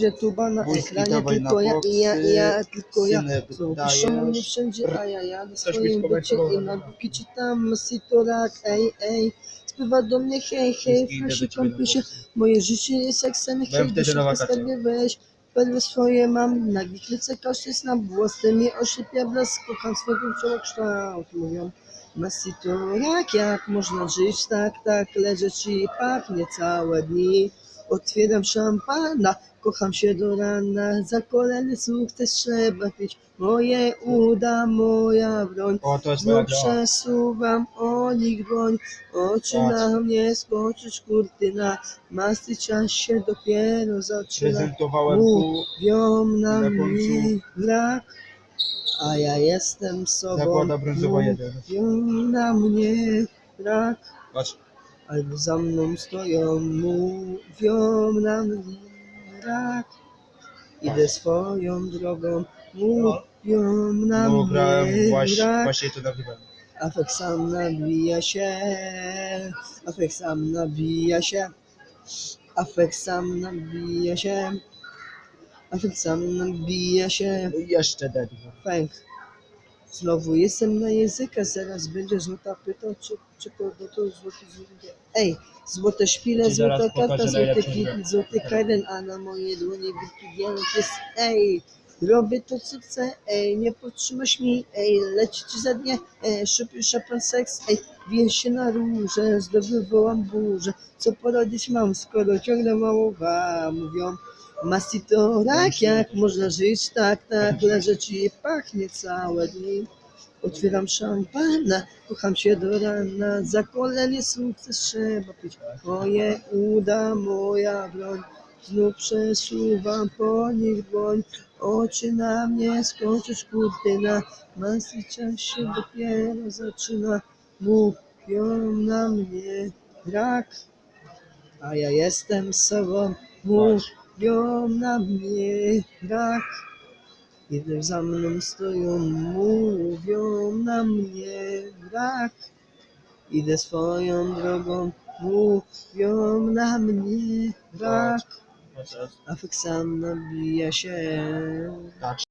że tuba na ekranie, dawaj na tylko ja i ja, i ja, tylko ja. syny dajesz. piszą mnie wszędzie, a ja jadę Ktoś swoim bycie i na no. buki czytam Sitorak, ej, ej. Spływa do mnie hej, hej, idę do Frasi ciebie na kąpisie. włosy. Moje życie jest jak sen, Byłem hej, wtedy na wakacjach. weź. Perły swoje mam, na gitlice kosztys na włosy mi osypia blask, kocham swego kształt, mówią. Masitorak, jak można żyć tak, tak, leżeć i pachnie całe dni. Otwieram szampana, kocham się do rana, za kolejny sukces trzeba pić. Moje uda, moja broń, O, to jest moja znów gra. przesuwam o nich broń. Oczy na mnie skoczyć kurtyna, masy czas się dopiero zaczyna. Prezentowałem tu Mówią na na końcu. mnie brak, a ja jestem sobą. zakłada brązowa jeden. Mówią na mnie brak, Patrz, albo za mną stoją, mówią na mnie brak. Idę swoją drogą, mówią na no grałem właśnie, to nagrywałem. Afek sam nabija się, afek sam nabija się, afek sam nabija się, afek sam nabija się. Jeszcze dead. Fęk. Znowu jestem na języka, zaraz będzie złota pyta, czy, czy to, to złoty złoty. Ej, złote szpile, Ci zaraz złota karta, złoty najlepszą kit, grę. złoty kajden, a na mojej dłoni wielki jest, ej, robię to co chcę, ej, nie podtrzymasz mi, ej, leci ci za dnie, ej, szybki szapan seks, ej, wiję się na róże, zdobywałam burzę, co poradzić mam, skoro ciągle mało wam mówią. Masitorak, jak można żyć tak, tak, leżeć i pachnie całe dni. Otwieram szampana, kocham się do rana, za kolejny sukces trzeba pić. Moje uda, moja broń, znów przesuwam po nich dłoń. Oczy na mnie skoczyć kurtyna, masy czas się dopiero zaczyna. Mówią na mnie brak, a ja jestem sobą. Mówią na mnie brak. Idę za mną stoją, mówią na mnie brak. Idę swoją drogą, mówią na mnie brak. Patrz, Afek sam nabija się. tak,